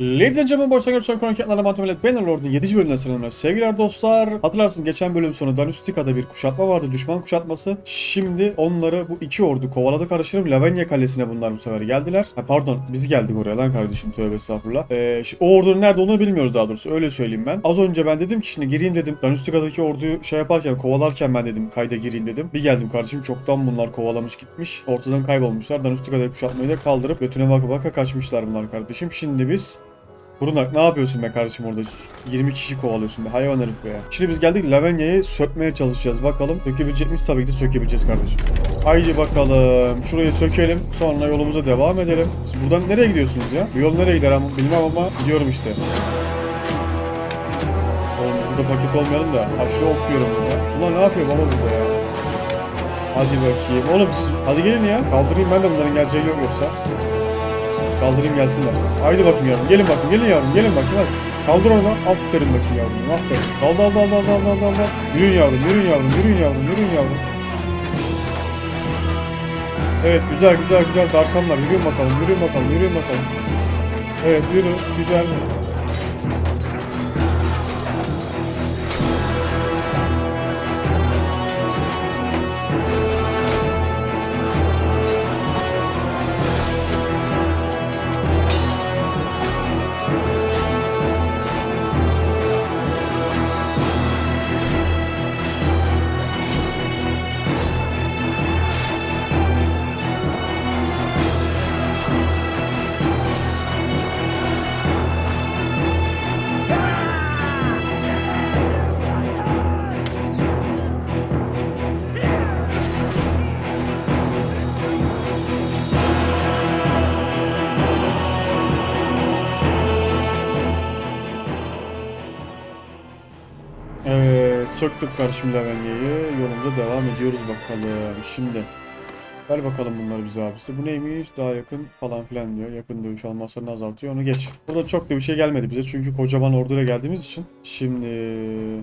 Ladies and gentlemen, Borsa Görüşen Kroniketlerle Mantımelet Bannerlord'un 7. bölümünden selamlar. Sevgiler dostlar. Hatırlarsınız geçen bölüm sonu Danustika'da bir kuşatma vardı, düşman kuşatması. Şimdi onları bu iki ordu kovaladı karıştırıp Lavenya Kalesi'ne bunlar bu sefer geldiler. Ha, pardon, biz geldik oraya lan kardeşim tövbe estağfurullah. Ee, şi- o ordunun nerede olduğunu bilmiyoruz daha doğrusu öyle söyleyeyim ben. Az önce ben dedim ki şimdi gireyim dedim. Danustika'daki orduyu şey yaparken kovalarken ben dedim kayda gireyim dedim. Bir geldim kardeşim çoktan bunlar kovalamış gitmiş. Ortadan kaybolmuşlar. Danustika'daki kuşatmayı da kaldırıp götüne baka baka kaçmışlar bunlar kardeşim. Şimdi biz Brunak ne yapıyorsun be kardeşim orada? 20 kişi kovalıyorsun be hayvan herif be ya. Şimdi biz geldik Lavenya'yı sökmeye çalışacağız bakalım. Sökebilecek miyiz? Tabii ki de sökebileceğiz kardeşim. Haydi bakalım. Şurayı sökelim. Sonra yolumuza devam edelim. Siz buradan nereye gidiyorsunuz ya? Bu yol nereye gider ama bilmem ama gidiyorum işte. Oğlum burada paket olmayalım da aşağı okuyorum burada. Ulan ne yapıyor baba burada ya? Hadi bakayım. Oğlum siz hadi gelin ya. Kaldırayım ben de bunların geleceği yok yoksa. Kaldırayım gelsinler. Haydi bakayım yavrum. Gelin bakayım. Gelin yavrum. Gelin bakayım hadi. Kaldır onu. Aferin bakayım yavrum. Aferin. Dal dal dal dal dal dal dal dal. Yürüyün yavrum. Yürüyün yavrum. Yürüyün yavrum. Yürüyün yavrum. Evet güzel güzel güzel. Darkanlar. Yürüyün bakalım. Yürüyün bakalım. Yürüyün bakalım. Evet yürü. Güzel. Evet, söktük karşım Lavenya'yı. Yolumuza devam ediyoruz bakalım. Şimdi ver bakalım bunları bize abisi. Bu neymiş? Daha yakın falan filan diyor. Yakın dövüş almasını azaltıyor. Onu geç. Burada çok da bir şey gelmedi bize. Çünkü kocaman orduyla geldiğimiz için. Şimdi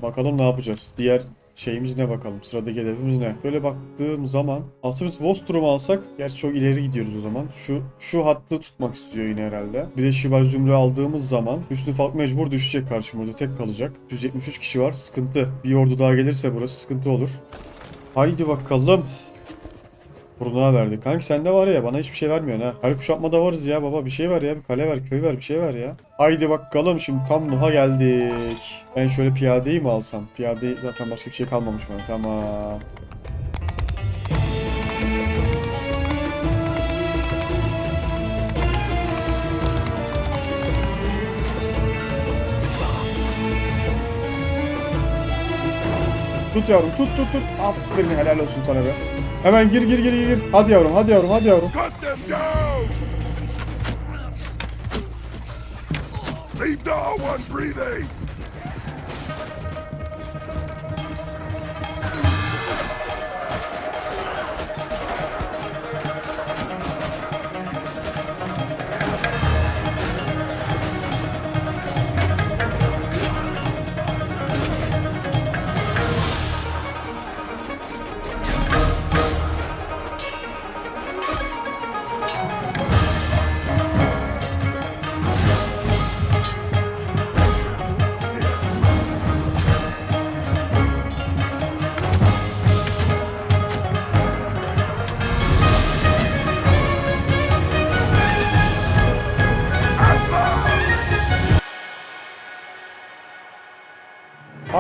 bakalım ne yapacağız. Diğer şeyimiz ne bakalım. Sıradaki hedefimiz ne? Böyle baktığım zaman aslında biz Vostrum'u alsak gerçi çok ileri gidiyoruz o zaman. Şu şu hattı tutmak istiyor yine herhalde. Bir de Şival Zümrü aldığımız zaman Hüsnü Falk mecbur düşecek karşıma orada tek kalacak. 173 kişi var. Sıkıntı. Bir ordu daha gelirse burası sıkıntı olur. Haydi bakalım. Burnuğa verdik. Kanki sende var ya bana hiçbir şey vermiyorsun ha. Her kuşatmada varız ya baba bir şey ver ya. Bir kale ver, köy ver, bir şey ver ya. Haydi bakalım şimdi tam Nuh'a geldik. Ben şöyle piyadeyi mi alsam? Piyade zaten başka bir şey kalmamış bana. Tamam. Tut yavrum tut tut tut. Aferin helal olsun sana be. Hemen gir gir gir gir. Hadi yavrum hadi yavrum hadi yavrum. Leave no one breathing!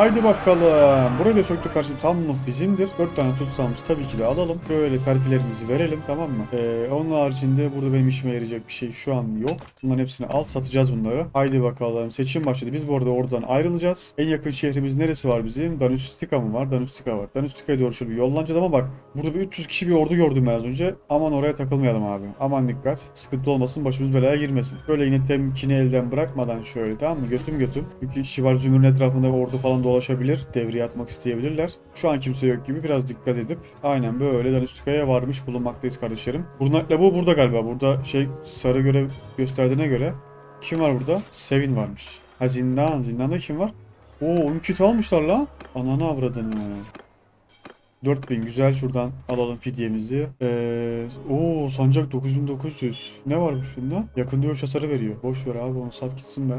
Haydi bakalım. Burayı da söktük karşım. Tam Nuh bizimdir. 4 tane tutsağımız tabii ki de alalım. Böyle terpilerimizi verelim tamam mı? Ee, onun haricinde burada benim işime yarayacak bir şey şu an yok. Bunların hepsini al satacağız bunları. Haydi bakalım. Seçim başladı. Biz bu arada oradan ayrılacağız. En yakın şehrimiz neresi var bizim? Danustika mı var? Danustika var. Danustika'ya doğru şöyle bir yollanacağız ama bak burada bir 300 kişi bir ordu gördüm ben az önce. Aman oraya takılmayalım abi. Aman dikkat. Sıkıntı olmasın başımız belaya girmesin. Böyle yine temkini elden bırakmadan şöyle tamam mı? Götüm götüm. Çünkü Şivar Zümrüt'ün etrafında ordu falan dolaşabilir. Devreye atmak isteyebilirler. Şu an kimse yok gibi biraz dikkat edip aynen böyle Danustika'ya varmış bulunmaktayız kardeşlerim. Burnakla bu burada galiba. Burada şey sarı görev gösterdiğine göre kim var burada? Sevin varmış. Ha zindan. Zindanda kim var? Oo oyun kiti almışlar lan. Ananı avradını. 4000 güzel şuradan alalım fidyemizi. Ee, oo sancak 9900. Ne varmış bunda? Yakın dövüş hasarı veriyor. Boş ver abi onu sat gitsin be.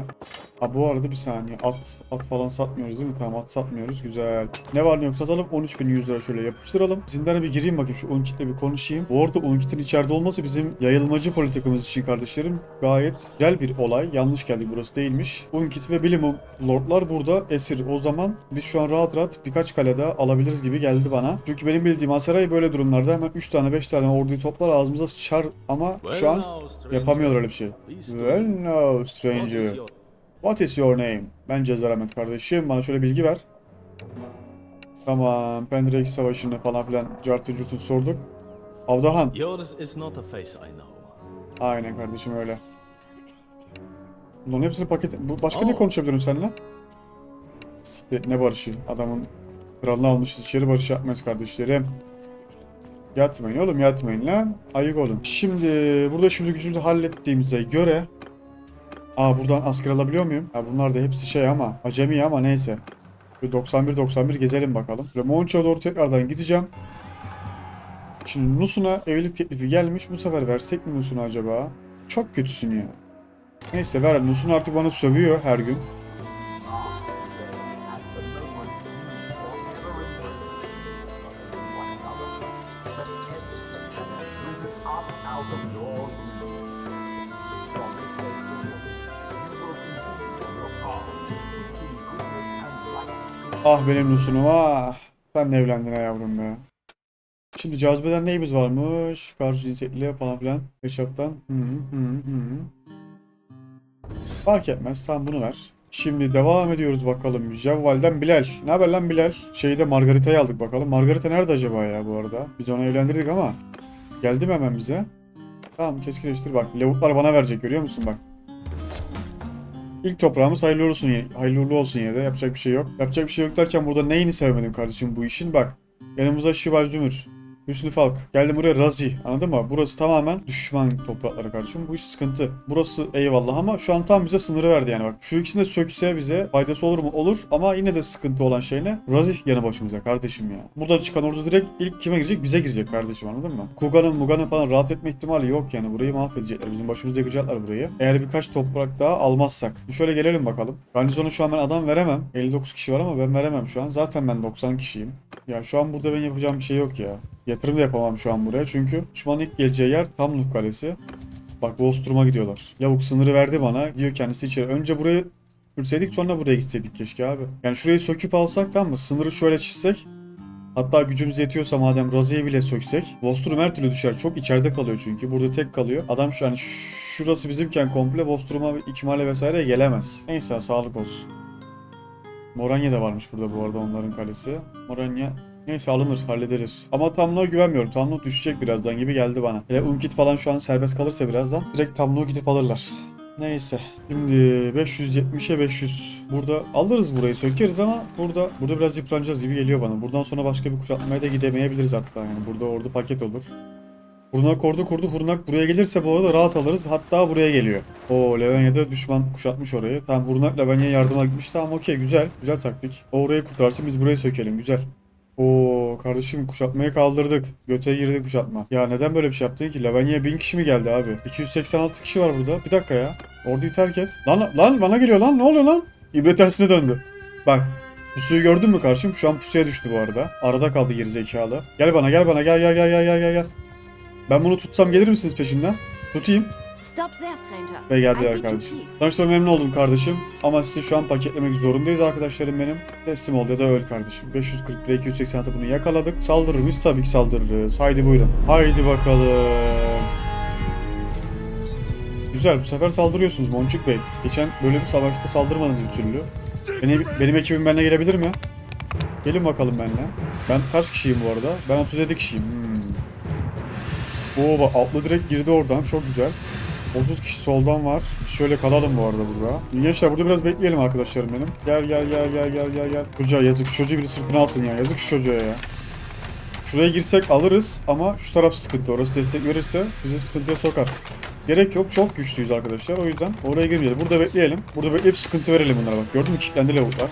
Ha bu arada bir saniye at at falan satmıyoruz değil mi? Tamam at satmıyoruz. Güzel. Ne var ne yok satalım 13100 lira şöyle yapıştıralım. Zindana bir gireyim bakayım şu Unkit'le bir konuşayım. Bu arada Unkit'in içeride olması bizim yayılmacı politikamız için kardeşlerim gayet güzel bir olay. Yanlış geldik burası değilmiş. Unkit ve Bilimum Lordlar burada esir. O zaman biz şu an rahat rahat birkaç kale daha alabiliriz gibi geldi bana. Çünkü benim bildiğim Aseray böyle durumlarda hemen 3 tane 5 tane orduyu toplar ağzımıza sıçar ama şu an yapamıyorlar öyle bir şey. Well no stranger. What is your name? Ben Cezar Ahmet kardeşim. Bana şöyle bilgi ver. Tamam. Pendrake Savaşı'nı falan filan cartı curtunu sorduk. Avdahan. Yours is not a face I know. Aynen kardeşim öyle. Bunların hepsini paket... Bu başka ne Aa. konuşabilirim seninle? Siktir, Ne barışı? Adamın kralını almışız içeri barış yapmayız kardeşlerim. Yatmayın oğlum yatmayın lan. Ayık olun. Şimdi burada şimdi gücümüzü hallettiğimize göre Aa buradan asker alabiliyor muyum? Ha bunlar da hepsi şey ama acemi ama neyse. Bir 91-91 gezelim bakalım. Ve Monça'ya doğru tekrardan gideceğim. Şimdi Nusun'a evlilik teklifi gelmiş. Bu sefer versek mi Nusun'a acaba? Çok kötüsün ya. Neyse ver. Nusun artık bana sövüyor her gün. Ah benim Nusun'um ah. Sen de evlendin ha yavrum be. Şimdi cazibeden neyimiz varmış? Karşı cinsiyetli falan filan. Yaşaptan. Hı hı hı hı. Fark etmez. Tamam bunu ver. Şimdi devam ediyoruz bakalım. Cevval'den Bilal. Ne haber lan Bilal? Şeyde Margarita'yı aldık bakalım. Margarita nerede acaba ya bu arada? Biz onu evlendirdik ama. Geldi mi hemen bize? Tamam keskinleştir bak. Lavuklar bana verecek görüyor musun bak. İlk toprağımız hayırlı olsun yine. Hayırlı olsun yine de. Yapacak bir şey yok. Yapacak bir şey yok derken burada neyini sevmedim kardeşim bu işin? Bak. Yanımıza Şival Zümür. Hüsnü Falk. Geldim buraya Razi. Anladın mı? Burası tamamen düşman toprakları kardeşim. Bu iş sıkıntı. Burası eyvallah ama şu an tam bize sınırı verdi yani bak. Şu ikisini de sökse bize faydası olur mu? Olur. Ama yine de sıkıntı olan şey ne? Razi yanı başımıza kardeşim ya. Burada çıkan ordu direkt ilk kime girecek? Bize girecek kardeşim anladın mı? Kuga'nın Muga'nın falan rahat etme ihtimali yok yani. Burayı mahvedecekler. Bizim başımıza yıkacaklar burayı. Eğer birkaç toprak daha almazsak. Şöyle gelelim bakalım. Garnizona şu an ben adam veremem. 59 kişi var ama ben veremem şu an. Zaten ben 90 kişiyim. Ya şu an burada ben yapacağım bir şey yok ya. Yatırım da yapamam şu an buraya çünkü düşmanın ilk geleceği yer Tamluk Kalesi. Bak Bostrum'a gidiyorlar. Lavuk sınırı verdi bana. Diyor kendisi içeri. Önce burayı sürseydik sonra buraya gitseydik keşke abi. Yani şurayı söküp alsak tamam mı? Sınırı şöyle çizsek. Hatta gücümüz yetiyorsa madem Razi'yi bile söksek. Vostrum her türlü düşer. Çok içeride kalıyor çünkü. Burada tek kalıyor. Adam şu hani şurası bizimken komple Vostrum'a ikmale vesaire gelemez. Neyse sağlık olsun. Moranya da varmış burada bu arada onların kalesi. Moranya Neyse alınır, hallederiz. Ama Tamluğa güvenmiyorum. Tamluğ düşecek birazdan gibi geldi bana. Hele Unkit falan şu an serbest kalırsa birazdan direkt Tamluğu gidip alırlar. Neyse. Şimdi 570'e 500. Burada alırız burayı sökeriz ama burada burada biraz yıpranacağız gibi geliyor bana. Buradan sonra başka bir kuşatmaya da gidemeyebiliriz hatta yani. Burada ordu paket olur. Hurnak ordu kurdu. Hurnak buraya gelirse bu arada rahat alırız. Hatta buraya geliyor. O Levenya'da düşman kuşatmış orayı. Tamam Hurnak Levenya yardıma gitmiş. Tamam okey güzel. Güzel taktik. O orayı kurtarsın biz burayı sökelim. Güzel. Oo kardeşim kuşatmayı kaldırdık. Göte girdi kuşatma. Ya neden böyle bir şey yaptın ki? Levenya'ya 1000 kişi mi geldi abi? 286 kişi var burada. Bir dakika ya. Orduyu terk et. Lan lan bana geliyor lan. Ne oluyor lan? İbre tersine döndü. Bak. Pusuyu gördün mü karşım? Şu an pusuya düştü bu arada. Arada kaldı gerizekalı. Gel bana gel bana gel gel gel gel gel gel. Ben bunu tutsam gelir misiniz peşimden? Tutayım. Ve geldiler peace. Tanıştığıma memnun oldum kardeşim. Ama sizi şu an paketlemek zorundayız arkadaşlarım benim. Teslim ol ya da öl kardeşim. 541 286 bunu yakaladık. Saldırır mıyız? Tabii ki saldırırız. Haydi buyurun. Haydi bakalım. Güzel bu sefer saldırıyorsunuz Monçuk Bey. Geçen böyle bir savaşta saldırmanız bir türlü. Benim, benim ekibim benimle gelebilir mi? Gelin bakalım benimle. Ben kaç kişiyim bu arada? Ben 37 kişiyim. Hmm. Oo bak altlı direkt girdi oradan. Çok güzel. 30 kişi soldan var. Şöyle kalalım bu arada burada. Gençler burada biraz bekleyelim arkadaşlarım benim. Gel gel gel gel gel gel gel. Çocuğa yazık şu çocuğu biri sırtına alsın ya. Yazık şu çocuğa ya. Şuraya girsek alırız ama şu taraf sıkıntı. Orası destek verirse bizi sıkıntıya sokar. Gerek yok. Çok güçlüyüz arkadaşlar. O yüzden oraya girmeyelim. Burada bekleyelim. Burada bekleyip sıkıntı verelim bunlara bak. Gördün mü? Kilitlendi lavuklar.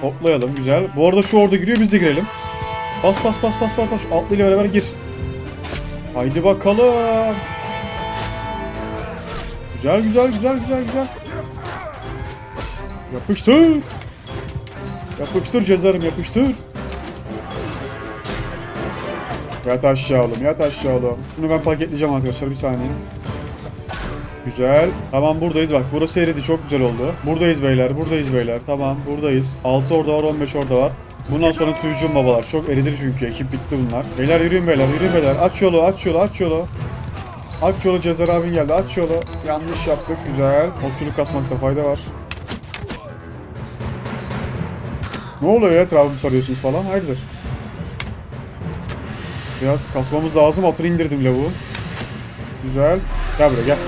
Hoplayalım güzel. Bu arada şu orada giriyor biz de girelim. Bas bas bas bas bas bas. Şu atlıyla beraber gir. Haydi bakalım. Güzel güzel güzel güzel güzel. Yapıştır. Yapıştır cezarım yapıştır. Yat aşağı oğlum yat aşağı oğlum. Bunu ben paketleyeceğim arkadaşlar bir saniye. Güzel. Tamam buradayız bak. Burası eridi çok güzel oldu. Buradayız beyler buradayız beyler. Tamam buradayız. 6 orada var 15 orada var. Bundan sonra tüycüm babalar. Çok eridir çünkü ekip bitti bunlar. Beyler yürüyün beyler yürüyün beyler. Aç yolu aç yolu aç yolu. Aç yolu Cezar abin geldi aç yolu. Yanlış yaptık güzel. Okçuluk kasmakta fayda var. Ne oluyor ya etrafımı sarıyorsunuz falan hayırdır? Biraz kasmamız lazım atını indirdim lavuğu. Güzel. Gel buraya gel.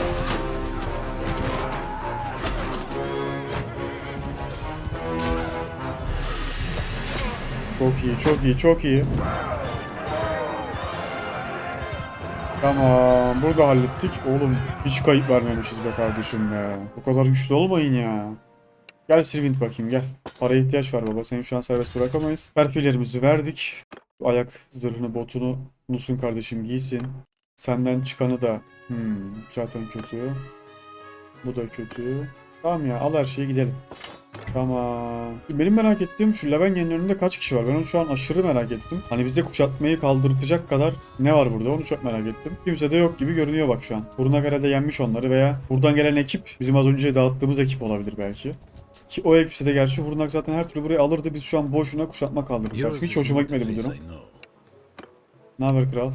Çok iyi, çok iyi, çok iyi. Tamam, burada hallettik. Oğlum hiç kayıp vermemişiz be kardeşim be. Bu kadar güçlü olmayın ya. Gel Sirvint bakayım gel. Paraya ihtiyaç var baba. Seni şu an serbest bırakamayız. Perfilerimizi verdik. Ayak zırhını, botunu Nusun kardeşim giysin. Senden çıkanı da hmm, zaten kötü. Bu da kötü. Tamam ya al her şeyi gidelim. Tamam. Benim merak ettiğim şu Levengen'in önünde kaç kişi var? Ben onu şu an aşırı merak ettim. Hani bize kuşatmayı kaldırtacak kadar ne var burada onu çok merak ettim. Kimse de yok gibi görünüyor bak şu an. Buruna herhalde yenmiş onları veya buradan gelen ekip bizim az önce dağıttığımız ekip olabilir belki. Ki o ekipse de gerçi Hurnak zaten her türlü burayı alırdı. Biz şu an boşuna kuşatma kaldırdık. Hiç hoşuma gitmedi bu durum. Ne haber kral?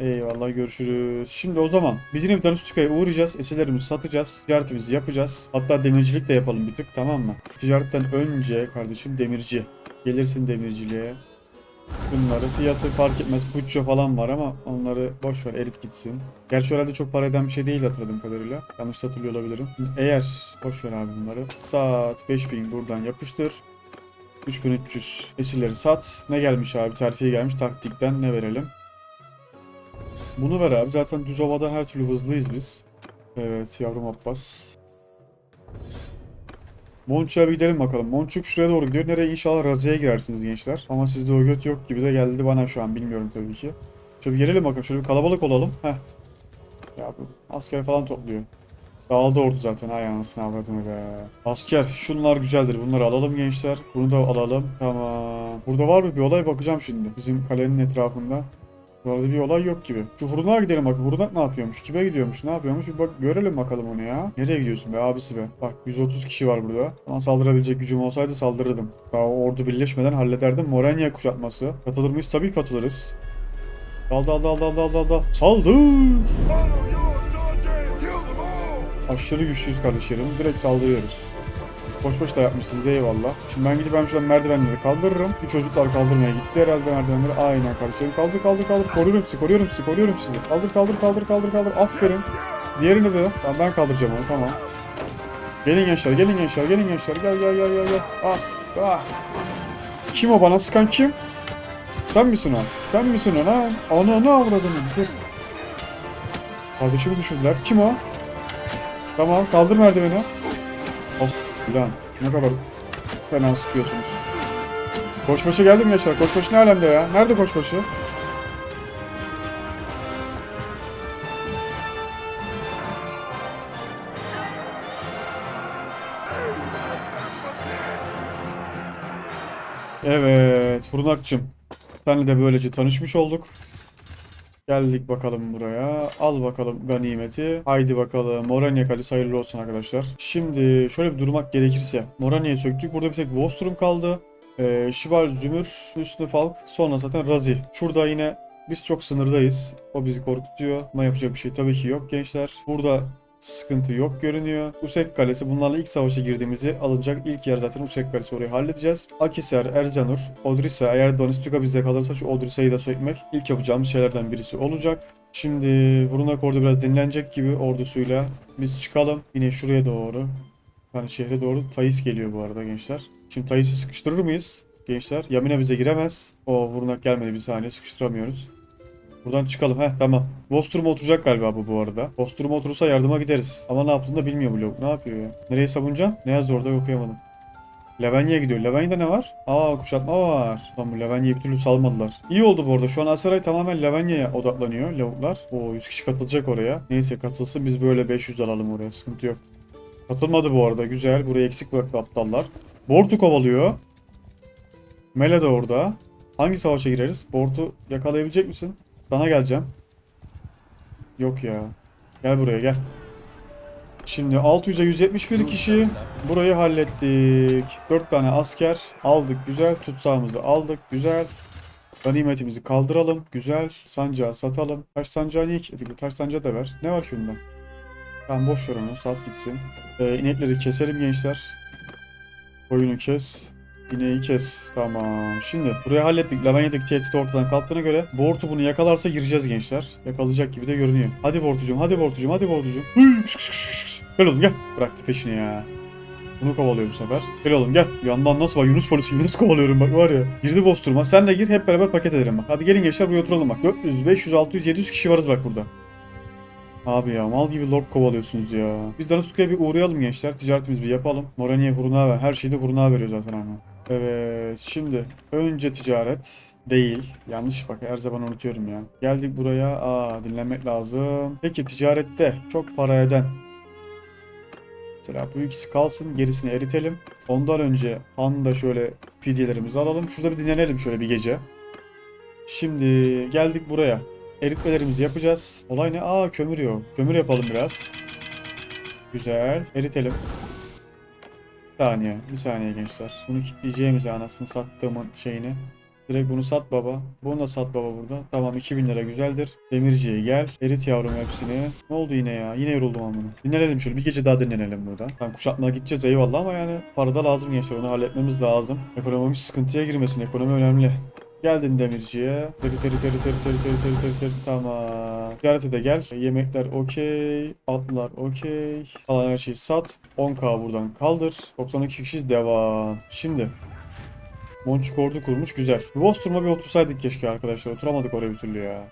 Eyvallah görüşürüz. Şimdi o zaman biz yine bir Danustika'ya uğrayacağız. Eserlerimizi satacağız. Ticaretimizi yapacağız. Hatta demircilik de yapalım bir tık tamam mı? Ticaretten önce kardeşim demirci. Gelirsin demirciliğe. Bunları fiyatı fark etmez. Puccio falan var ama onları boş ver erit gitsin. Gerçi herhalde çok para eden bir şey değil hatırladığım kadarıyla. Yanlış hatırlıyor olabilirim. Eğer boş ver abi bunları. Saat 5000 buradan yapıştır. 3300 esirleri sat. Ne gelmiş abi? Terfiye gelmiş. Taktikten ne verelim? Bunu ver abi. Zaten düz havada her türlü hızlıyız biz. Evet yavrum Abbas. Monçuk'a bir gidelim bakalım. Monçuk şuraya doğru gidiyor. Nereye inşallah Razi'ye girersiniz gençler. Ama sizde o göt yok gibi de geldi bana şu an. Bilmiyorum tabii ki. Şöyle bir gelelim bakalım. Şöyle bir kalabalık olalım. Heh. Ya bu asker falan topluyor. Dağıldı ordu zaten. Ay anasını avradını be. Asker şunlar güzeldir. Bunları alalım gençler. Bunu da alalım. Tamam. Burada var mı bir olay bakacağım şimdi. Bizim kalenin etrafında. Burada bir olay yok gibi. Şu Hurunak'a gidelim bakın. Hurunak ne yapıyormuş? Kime gidiyormuş? Ne yapıyormuş? Bir bak görelim bakalım onu ya. Nereye gidiyorsun be abisi be? Bak 130 kişi var burada. Ama saldırabilecek gücüm olsaydı saldırırdım. Daha ordu birleşmeden hallederdim. Morenya kuşatması. Katılır mıyız? Tabii katılırız. Dal dal dal dal dal dal dal. Saldır! Aşırı güçlüyüz kardeşlerim. Direkt saldırıyoruz. Koş koş da yapmışsınız eyvallah. Şimdi ben gidip ben şuradan merdivenleri kaldırırım. Bu çocuklar kaldırmaya gitti herhalde merdivenleri. Aynen kardeşlerim. Kaldır kaldır kaldır. Koruyorum sizi koruyorum sizi koruyorum sizi. Kaldır kaldır kaldır kaldır kaldır. Aferin. Diğerini de tamam, ben kaldıracağım onu tamam. Gelin gençler gelin gençler gelin gençler. Gel gel gel gel gel. Ah, sık- ah. Kim o bana sıkan kim? Sen misin o? Sen misin o lan? Onu ne avradını? Dur. Kardeşimi düşürdüler. Kim o? Tamam kaldır merdiveni. As lan ne kadar fena sıkıyorsunuz. Koçbaşı geldi mi Yaşar? Koçbaşı ne alemde ya? Nerede koçbaşı? Evet, Fırnakçım. Senle de böylece tanışmış olduk. Geldik bakalım buraya. Al bakalım ganimeti. Haydi bakalım. Moranya Kalesi hayırlı olsun arkadaşlar. Şimdi şöyle bir durmak gerekirse. Moranya'yı söktük. Burada bir tek Vostrum kaldı. Ee, Şival Zümür, Hüsnü Falk, sonra zaten Razi. Şurada yine biz çok sınırdayız. O bizi korkutuyor. Ama yapacak bir şey tabii ki yok gençler. Burada sıkıntı yok görünüyor. Usek Kalesi bunlarla ilk savaşa girdiğimizi alınacak ilk yer zaten Usek Kalesi orayı halledeceğiz. Akiser, Erzanur, Odrisa eğer Donistuka bizde kalırsa şu Odrisa'yı da sökmek ilk yapacağımız şeylerden birisi olacak. Şimdi Hurunak orada biraz dinlenecek gibi ordusuyla biz çıkalım. Yine şuraya doğru. Yani şehre doğru Tayis geliyor bu arada gençler. Şimdi Tayis'i sıkıştırır mıyız? Gençler Yamine bize giremez. O Hurunak gelmedi bir saniye sıkıştıramıyoruz. Buradan çıkalım. Heh tamam. Vostrum oturacak galiba bu bu arada. Vostrum oturursa yardıma gideriz. Ama ne yaptığını da bilmiyor bu lavuk. Ne yapıyor ya? Nereye savunacaksın? Ne yazdı orada okuyamadım. Levenya'ya gidiyor. Levenya'da ne var? Aa kuşatma var. Tamam bu Levenya'yı bir türlü salmadılar. İyi oldu bu arada. Şu an Asaray tamamen Levenya'ya odaklanıyor lavuklar. Oo 100 kişi katılacak oraya. Neyse katılsın biz böyle 500 alalım oraya. Sıkıntı yok. Katılmadı bu arada. Güzel. Burayı eksik bıraktı aptallar. Bortu kovalıyor. Mele de orada. Hangi savaşa gireriz? Bortu yakalayabilecek misin? Sana geleceğim. Yok ya. Gel buraya gel. Şimdi 600'e 171 kişi. Burayı hallettik. 4 tane asker aldık. Güzel. Tutsağımızı aldık. Güzel. Ganimetimizi kaldıralım. Güzel. Sancağı satalım. Taş sancağı niye kilitledik? Taş sancağı da ver. Ne var ki bunda? Tamam boş ver onu. Sat gitsin. Ee, inekleri keselim gençler. Koyunu kes. İneği kes. Tamam. Şimdi burayı hallettik. Lavanya'daki tehdit ortadan kalktığına göre Bortu bunu yakalarsa gireceğiz gençler. Yakalayacak gibi de görünüyor. Hadi Bortucuğum, hadi Bortucuğum, hadi Bortucuğum. Gel oğlum gel. Bıraktı peşini ya. Bunu kovalıyor bu sefer. Gel oğlum gel. Yandan nasıl bak Yunus polisi nasıl kovalıyorum bak var ya. Girdi bosturma. Sen de gir hep beraber paket edelim bak. Hadi gelin gençler buraya oturalım bak. 400, 500, 600, 700 kişi varız bak burada. Abi ya mal gibi lord kovalıyorsunuz ya. Biz Danustuka'ya bir uğrayalım gençler. Ticaretimizi bir yapalım. Morani'ye huruna ver. Her şeyde huruna veriyor zaten ama. Evet şimdi önce ticaret değil. Yanlış bak her zaman unutuyorum ya. Geldik buraya. Aa dinlenmek lazım. Peki ticarette çok para eden. Mesela bu ikisi kalsın gerisini eritelim. Ondan önce Han'da şöyle fidyelerimizi alalım. Şurada bir dinlenelim şöyle bir gece. Şimdi geldik buraya. Eritmelerimizi yapacağız. Olay ne? Aa kömür yok. Kömür yapalım biraz. Güzel. Eritelim. Saniye. Bir saniye gençler. Bunu kilitleyeceğimize anasını sattığımın şeyini. Direkt bunu sat baba. Bunu da sat baba burada. Tamam 2000 lira güzeldir. Demirciye gel. Erit yavrum hepsini. Ne oldu yine ya? Yine yoruldum bunu. Dinlenelim şöyle. Bir gece daha dinlenelim burada. Tamam kuşatmaya gideceğiz eyvallah ama yani para da lazım gençler. Onu halletmemiz lazım. Ekonomimiz sıkıntıya girmesin. Ekonomi önemli. Geldin demirciye. Teri teri teri teri teri teri teri teri teri. Tamam. Ticarete de gel. Yemekler okey. Atlar okey. Kalan her şeyi sat. 10k buradan kaldır. 92 kişiyiz devam. Şimdi. Monçuk ordu kurmuş güzel. Bir Bosturma bir otursaydık keşke arkadaşlar. Oturamadık oraya bir türlü ya.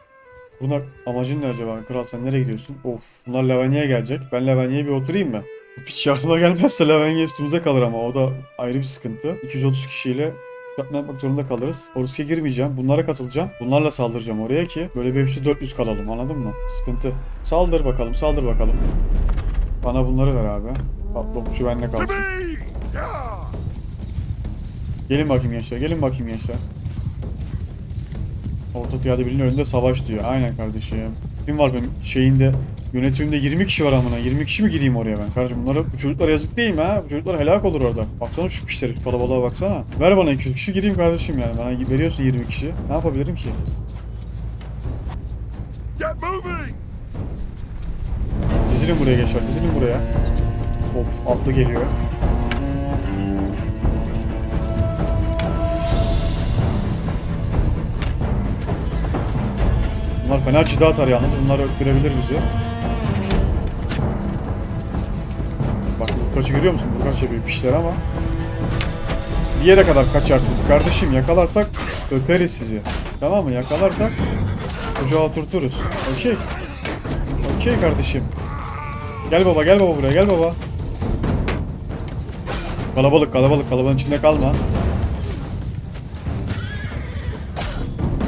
Buna amacın ne acaba? Kral sen nereye gidiyorsun? Of. Bunlar Levenya'ya gelecek. Ben Levenya'ya bir oturayım mı? Piç yardıma gelmezse Levenya üstümüze kalır ama o da ayrı bir sıkıntı. 230 kişiyle Kuşatma yapmak zorunda kalırız. Riske girmeyeceğim. Bunlara katılacağım. Bunlarla saldıracağım oraya ki böyle bir 300-400 kalalım anladın mı? Sıkıntı. Saldır bakalım saldır bakalım. Bana bunları ver abi. Patlamuşu bende To kalsın. Gelin bakayım gençler gelin bakayım gençler. Orta piyade birliğinin önünde savaş diyor. Aynen kardeşim. Kim var benim şeyinde yönetimimde 20 kişi var amına. 20 kişi mi gireyim oraya ben? Kardeşim bunlara bu çocuklara yazık değil mi ha? Bu çocuklar helak olur orada. Baksana şu piçlere şu kalabalığa baksana. Ver bana 200 kişi gireyim kardeşim yani. Bana veriyorsun 20 kişi. Ne yapabilirim ki? Get moving! Dizilin buraya gençler dizilin buraya. Of atlı geliyor. Bunlar fena çida atar yalnız. Bunlar öldürebilir bizi. Burkaç'ı görüyor musun? Burkaç yapıyor pişler ama. Bir yere kadar kaçarsınız kardeşim. Yakalarsak öperiz sizi. Tamam mı? Yakalarsak kucağa oturturuz. Okey. Okey kardeşim. Gel baba gel baba buraya gel baba. Kalabalık kalabalık kalabalığın içinde kalma.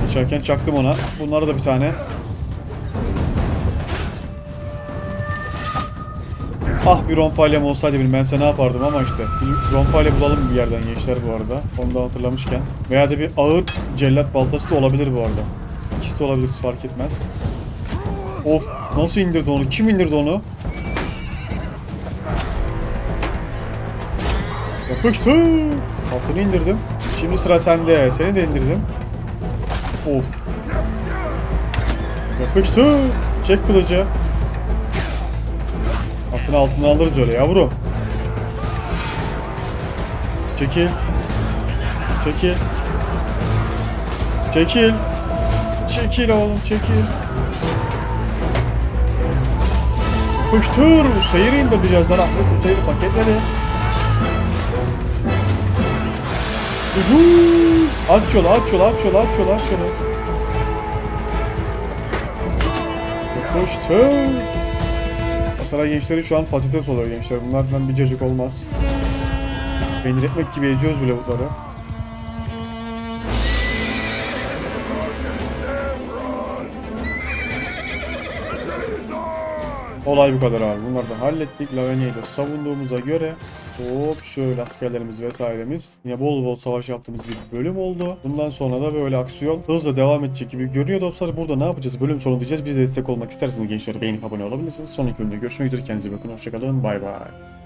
Geçerken çaktım ona. Bunlara da bir tane. Ah bir ronfalyam olsaydı benim ben sana ne yapardım ama işte. Bir ronfalya bulalım bir yerden gençler bu arada. Onu da hatırlamışken. Veya da bir ağır cellat baltası da olabilir bu arada. İkisi de olabilir fark etmez. Of nasıl indirdi onu? Kim indirdi onu? Yapıştı. Altını indirdim. Şimdi sıra sende. Seni de indirdim. Of. Yapıştı. Çek kılıcı. Atını altına alırız öyle yavrum. Çekil. Çekil. Çekil. Çekil oğlum çekil. Yapıştır. Seyir indireceğiz sana. Bu seyir paketleri. Aç yolu, aç yolu, aç yolu, aç yolu, aç yolu. Yapıştır. Mesela gençleri şu an patates oluyor gençler. Bunlardan bir cacık olmaz. Peynir ekmek gibi eziyoruz bu lavukları. Is on! Olay bu kadar abi. Bunları da hallettik. Lavenia'yı da savunduğumuza göre hop şöyle askerlerimiz vesairemiz. Yine bol bol savaş yaptığımız bir bölüm oldu. Bundan sonra da böyle aksiyon hızla devam edecek gibi görünüyor dostlar. Burada ne yapacağız? Bölüm sonu diyeceğiz. Biz de destek olmak isterseniz gençler beğenip abone olabilirsiniz. Sonraki bölümde görüşmek üzere. Kendinize bakın. Hoşçakalın. Bay bay.